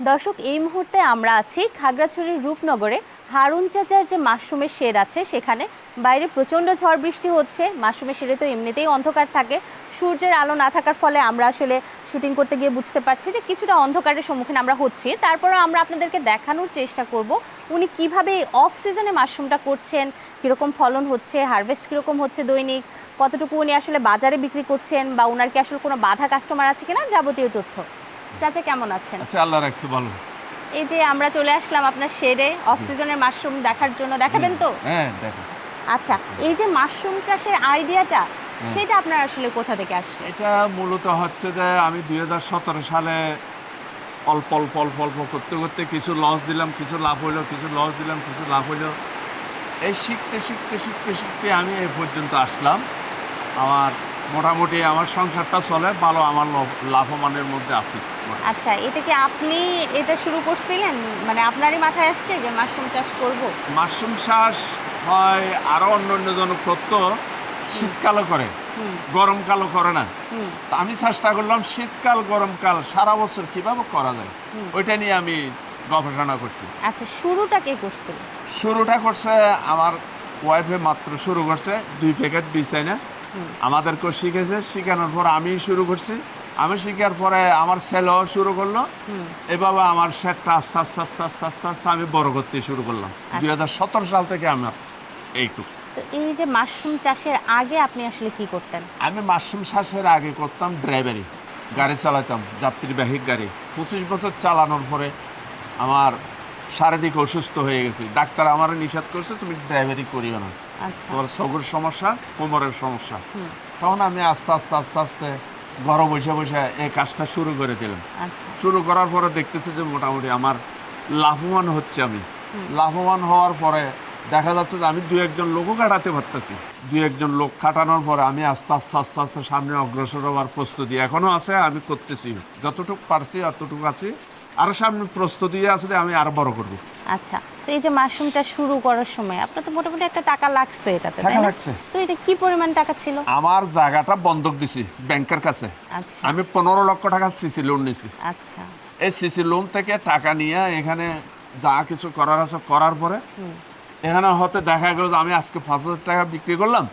দর্শক, এই মুহূর্তে আমরা আছি খাগড়াছড়ির রূপনগরে। হারুন চাচার যে মাশরুমের শেড আছে, সেখানে বাইরে প্রচণ্ড ঝড় বৃষ্টি হচ্ছে। মাশরুমের শেডে তো এমনিতেই অন্ধকার থাকে। সূর্যের আলো না থাকার ফলে আমরা আসলে শুটিং করতে গিয়ে বুঝতে পারছি যে কিছুটা অন্ধকারের সম্মুখীন আমরা হচ্ছি। তারপরেও আমরা আপনাদেরকে দেখানোর চেষ্টা করব উনি কীভাবে অফ সিজনে মাশরুমটা করছেন, কীরকম ফলন হচ্ছে হারভেস্ট কীরকম হচ্ছে দৈনিক, কতটুকু উনি আসলে বাজারে বিক্রি করছেন বা ওনার কি আসলে কোনো বাধা কাস্টমার আছে কিনা, যাবতীয় তথ্য। চাচা কেমন আছেন? আচ্ছা আল্লাহ রাখছে ভালো। এই যে আমরা চলে আসলাম আপনার শেডে অফ সিজনের মাশরুম দেখার জন্য। দেখাবেন তো? হ্যাঁ দেখো। আচ্ছা এই যে মাশরুম চাষের আইডিয়াটা সেটা আপনার আসলে কোথা থেকে আসলো এটা মূলত হচ্ছে যে আমি দুই হাজার সতেরো সালে অল্প অল্প অল্প অল্প করতে করতে কিছু লস দিলাম কিছু লাভ হইল কিছু লস দিলাম কিছু লাভ হইল এই শিখতে শিখতে শিখতে শিখতে আমি এই পর্যন্ত আসলাম। আমার মোটামুটি আমার সংসারটা চলে ভালো আমার লাভ- লাভবানের মধ্যে আছি। আচ্ছা এটা কি আপনি এটা শুরু করছিলেন? মানে আপনারই মাথায় আসছে যে মাশরুম চাষ করব? মাশরুম চাষ হয় আরও অন্য অন্য জন করতো শীতকালও করে গরমকালও করে না। আমি চেষ্টা করলাম শীতকাল গরমকাল সারা বছর কীভাবে করা যায়? ওইটা নিয়ে আমি গবেষণা করছি। আচ্ছা শুরুটা কে করছিল? শুরুটা করছে আমার ওয়াইফে মাত্র শুরু করছে দুই প্যাকেট দিছে না। আমাদেরকেও শিখেছে শিখানোর পর আমি শুরু করছি। আমি শিখার পরে আমার ছেলেও শুরু করল। এভাবে আমার সেটটা আস্তে আস্তে আস্তে আস্তে আস্তে আস্তে আমি বড় করতে শুরু করলাম। আচ্ছা। দুই হাজার সতেরো সাল থেকে আমার এইটুকু। তো এই যে মাশরুম চাষের আগে আপনি আসলে কি করতেন? আমি মাশরুম চাষের আগে করতাম ড্রাইভারি গাড়ি চালাতাম যাত্রীবাহী গাড়ি। পঁচিশ বছর চালানোর পরে আমার শারীরিক অসুস্থ হয়ে গেছি। ডাক্তার আমার নিষেধ করছে তুমি ড্রাইভারি করিও না। তোমার সগুর সমস্যা কোমরের সমস্যা। তখন আমি আস্তে আস্তে আস্তে আস্তে ঘরে বসে বসে এই কাজটা শুরু করে দিলাম। আচ্ছা। শুরু করার পরে দেখতেছি যে মোটামুটি আমার লাভবান হচ্ছে আমি। লাভবান হওয়ার পরে দেখা যাচ্ছে যে আমি দু একজন লোকও কাটাতে পারতেছি। দু একজন লোক কাটানোর পরে আমি আস্তে আস্তে আস্তে আস্তে সামনে অগ্রসর হওয়ার প্রস্তুতি এখনও আছে আমি করতেছি। যতটুকু পারছি অতটুকু আছি। আরও সামনে প্রস্তুতি আছে আমি আরও বড় করব। আচ্ছা। তো এই যে মাশরুম চাষ শুরু করার সময় আপনার তো মোটামুটি একটা টাকা লাগছে এটাতে টাকা লাগছে। তো এটা কি পরিমাণ টাকা ছিল? আমার জায়গাটা বন্ধক দিছি ব্যাংকের কাছে। আচ্ছা। আমি পনেরো লক্ষ টাকা সিসি লোন নিছি। আচ্ছা। এই সিসি লোন থেকে টাকা নিয়ে এখানে যা কিছু করার আছে করার পরে এখানে হতে দেখা গেল যে আমি আজকে পাঁচ হাজার টাকা বিক্রি করলাম।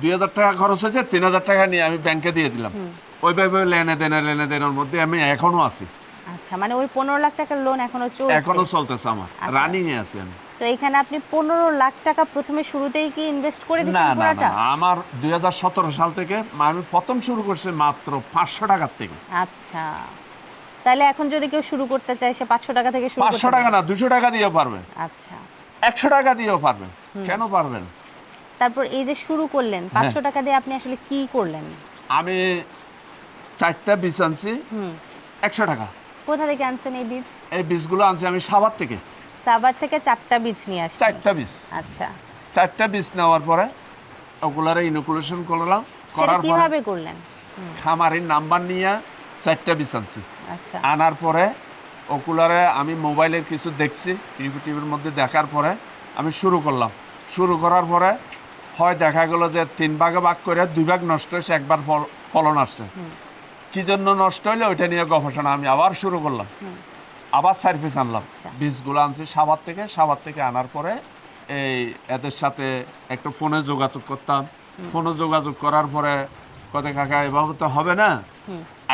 দুই হাজার টাকা খরচ হয়েছে তিন হাজার টাকা নিয়ে আমি ব্যাংকে দিয়ে দিলাম। ওইভাবে লেনে দেনে লেনে দেনের মধ্যে আমি এখনও আছি। আচ্ছা মানে ওই পনেরো লাখ টাকার লোন এখনও চলছে। এখনও চলতেছে আমার। আচ্ছা। রানিং এ আছি আমি। তো এখানে আপনি পনেরো লাখ টাকা প্রথমে শুরুতেই কি ইনভেস্ট করে দিচ্ছেন না পুরোটা? না আমার দুই হাজার সতেরো সাল থেকে আমি প্রথম শুরু করছি মাত্র পাঁচশো টাকার থেকে। আচ্ছা। তাহলে এখন যদি কেউ শুরু করতে চায় সে পাঁচশো টাকা থেকে শুরু পাঁচশো টাকা না দুশো টাকা দিয়েও পারবে। আচ্ছা। একশো টাকা দিয়েও পারবে। কেন পারবেন তারপর এই যে শুরু করলেন হ্যাঁ। পাঁচশো টাকা দিয়ে আপনি আসলে কি করলেন? আমি চারটা হুম। একশো টাকা। কোথা থেকে আনছেন এই বীজ? এই বীজগুলো আনছি আমি সাবার থেকে। সাভার থেকে চারটা বীজ নিয়ে আসছেন চারটা বীজ। আচ্ছা। চারটা বীজ নেওয়ার পরে ওগুলারে ইনোকুলেশন করলাম করার পরে কীভাবে করলেন? খামারের নাম্বার নিয়ে চারটা বীজ আনছি। আচ্ছা। আনার পরে ওকুলারে আমি মোবাইলের কিছু দেখছি ইউটিউবের মধ্যে দেখার পরে আমি শুরু করলাম। শুরু করার পরে হয় দেখা গেল যে তিন ভাগে ভাগ করে দুই ভাগ নষ্ট হয়েছে একবার ফল- ফলন আসছে। কি জন্য নষ্ট হইলে ওইটা নিয়ে গবেষণা আমি আবার শুরু করলাম। আবার সার্ভিস আনলাম। আচ্ছা। বীজগুলো আনছি সাবার থেকে সাবার থেকে আনার পরে এই এদের সাথে একটু ফোনে যোগাযোগ করতাম। ফোনে যোগাযোগ করার পরে কত কাকা এভাবে তো হবে না।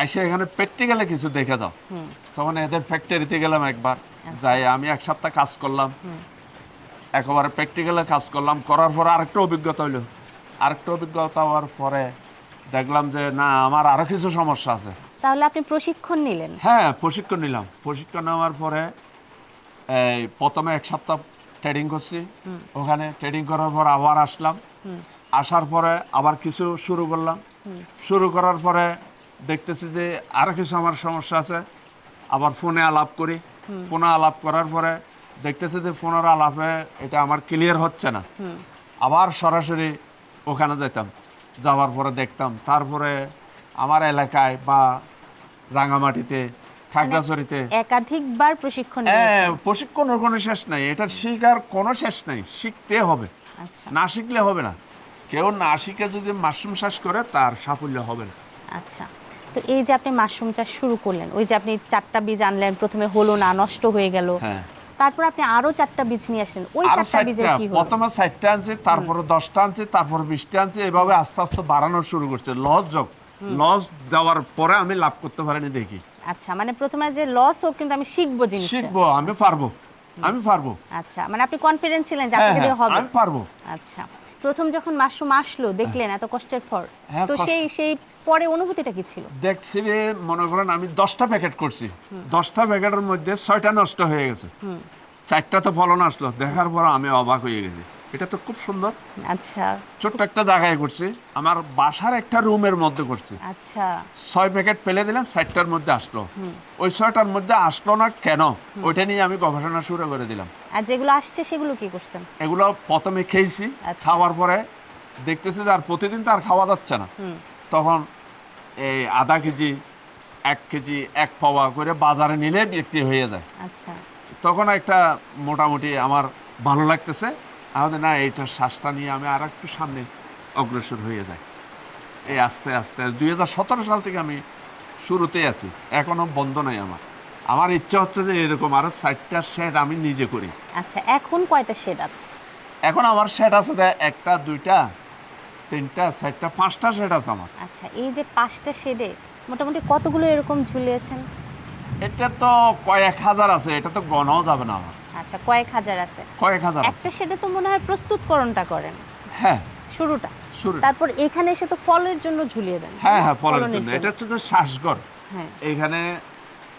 আইসে এখানে প্র্যাকটিক্যালে কিছু দেখে দাও। তখন এদের ফ্যাক্টরিতে গেলাম একবার। যাই আমি এক সপ্তাহ কাজ করলাম। একেবারে প্র্যাকটিক্যালে কাজ করলাম। করার পরে আরেকটা অভিজ্ঞতা হইল। আরেকটা অভিজ্ঞতা হওয়ার পরে দেখলাম যে না আমার আরও কিছু সমস্যা আছে। তাহলে আপনি প্রশিক্ষণ নিলেন? হ্যাঁ প্রশিক্ষণ নিলাম। প্রশিক্ষণ নেওয়ার পরে এই প্রথমে এক সপ্তাহ ট্রেডিং করছি। ওখানে ট্রেডিং করার পর আবার আসলাম। আসার পরে আবার কিছু শুরু করলাম। শুরু করার পরে দেখতেছি যে আরও কিছু আমার সমস্যা আছে। আবার ফোনে আলাপ করি। ফোনে আলাপ করার পরে দেখতেছি যে ফোনের আলাপে এটা আমার ক্লিয়ার হচ্ছে না। আবার সরাসরি ওখানে যেতাম। যাওয়ার পরে দেখতাম। তারপরে আমার এলাকায় বা রাঙামাটিতে খাগড়াছড়িতে একাধিকবার প্রশিক্ষণ হ্যাঁ প্রশিক্ষণের কোনো শেষ নাই। এটার শিখার কোনো শেষ নাই। শিখতে হবে। আচ্ছা। না শিখলে হবে না। কেউ না শিখে যদি মাশরুম চাষ করে তার সাফল্য হবে না। আচ্ছা। তো এই যে আপনি মাশরুম চাষ শুরু করলেন ওই যে আপনি চারটা বীজ আনলেন প্রথমে হলো না নষ্ট হয়ে গেল। হ্যাঁ। তারপর আপনি আরও চারটা বীজ নিয়ে আসেন। ওই চারটা বীজের কি হলো? প্রথমে ষাটটা আনছে তারপরে দশটা আনছে তারপর বিশটা আনছে এভাবে আস্তে আস্তে বাড়ানো শুরু করছে। লস যোগ। লস দেওয়ার পরে আমি লাভ করতে পারিনি দেখি। আচ্ছা মানে প্রথমে যে লস হোক কিন্তু আমি শিখব জিনিসটা। শিখব আমি পারব। আমি পারব। আচ্ছা মানে আপনি কনফিডেন্ট ছিলেন যে হ্যাঁ আপনাকে দিয়ে হ্যাঁ হবে। আমি পারব। আচ্ছা। প্রথম যখন মাশরুম আসলো দেখলেন এত কষ্টের পর। হ্যাঁ, তো সেই সেই পরে অনুভূতিটা কি ছিল? দেখছি যে মনে করেন আমি দশটা প্যাকেট করছি। দশটা প্যাকেটের মধ্যে ছয়টা নষ্ট হয়ে গেছে। চারটা তো ফলন আসলো। দেখার পর আমি অবাক হয়ে গেছি। এটা তো খুব সুন্দর। আচ্ছা। ছোট্ট একটা জায়গায় করছি। আমার বাসার একটা রুমের মধ্যে করছি। আচ্ছা। ছয় প্যাকেট ফেলে দিলাম চারটার মধ্যে আসলো। ওই ছয়টার মধ্যে আসলো না কেন? ওইটা নিয়ে আমি গবেষণা শুরু করে দিলাম। আর যেগুলো আসছে সেগুলো কি করছেন? এগুলো প্রথমে খেয়েছি আচ্ছা। খাওয়ার পরে দেখতেছি যে আর প্রতিদিন তো আর খাওয়া যাচ্ছে না। তখন এই আধা কেজি এক কেজি এক পাওয়া করে বাজারে নিলে বিক্রি হয়ে যায়। আচ্ছা। তখন একটা মোটামুটি আমার ভালো লাগতেছে। আমাদের না এইটা শ্বাসটা নিয়ে আমি আর একটু সামনে অগ্রসর হয়ে যাই। এই আস্তে আস্তে দুই হাজার সতেরো সাল থেকে আমি শুরুতেই আছি এখনও বন্ধ নাই আমার। আমার ইচ্ছা হচ্ছে যে এরকম আরও ষাটটা শেড আমি নিজে করি। আচ্ছা এখন কয়টা শেড আছে? এখন আমার সেট আছে একটা দুইটা তিনটা চারটা পাঁচটা শেড আছে আমার। আচ্ছা এই যে পাঁচটা শেডে মোটামুটি কতগুলো এরকম ঝুলিয়েছেন? এটা তো কয়েক হাজার আছে এটা তো গণাও যাবে না আমার। আচ্ছা কয়েক হাজার আছে। কয়েক হাজার একটা শেডে তো মনে হয় প্রস্তুতকরণটা করেন। হ্যাঁ। শুরুটা। শুরু তারপর এখানে এসে তো ফলের জন্য ঝুলিয়ে দেন হ্যাঁ হ্যাঁ ফলের জন্য। এটা হচ্ছে যে শ্বাসগর হ্যাঁ। এখানে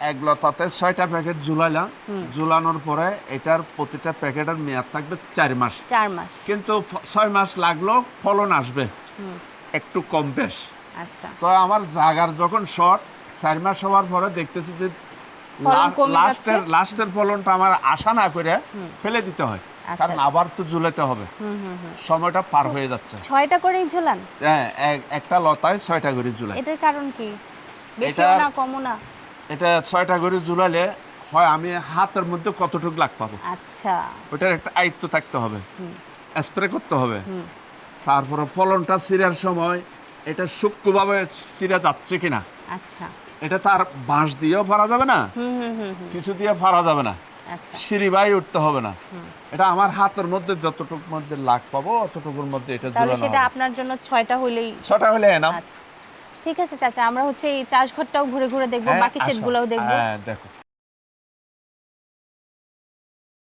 এক লতাতে ছয়টা প্যাকেট ঝুলাইলাম। ঝুলানোর পরে এটার প্রতিটা প্যাকেটের মেয়াদ থাকবে চার মাস। চার মাস। কিন্তু ছয় মাস লাগল ফলন আসবে। একটু কম বেশ। আচ্ছা। তো আমার জাগার যখন শর্ট চার মাস হওয়ার পরে দেখতেছি যে লাস্টের লাস্টের ফলনটা আমার আশা না করে ফেলে দিতে হয়। আচ্ছা, কারণ। আবার তো ঝুলাতে হবে। সময়টা পার হয়ে যাচ্ছে। ছয়টা করেই ঝুলান? হ্যাঁ একটা লতায় ছয়টা করে ঝুলাই। এটার কারণ কি? এটার- না কমও না? এটা ছয়টা করে ঝুলালে হয় আমি হাতের মধ্যে কতটুকু লাগ পাবো? আচ্ছা। ওটার একটা আয়ত্ত থাকতে হবে। স্প্রে করতে হবে। তারপরে ফলনটা ছিঁড়ার সময় এটা সূক্ষ্মভাবে ছিঁড়া যাচ্ছে কিনা। আচ্ছা। এটা তার বাঁশ দিয়েও ফারা যাবে না কিছু দিয়ে ফারা যাবে না। আচ্ছা। সিঁড়ি বাই উঠতে হবে না। এটা আমার হাতের মধ্যে যতটুকুর মধ্যে লাগ পাবো অতটুকুর মধ্যে এটা ঝুলানো সেটা আপনার জন্য ছয়টা হইলেই ছটা হলে এনাম আচ্ছা। ঠিক আছে চাচা আমরা হচ্ছে এই চাষ ঘরটাও ঘুরে ঘুরে দেখব বাকি শেডগুলোও দেখব। হ্যাঁ দেখো।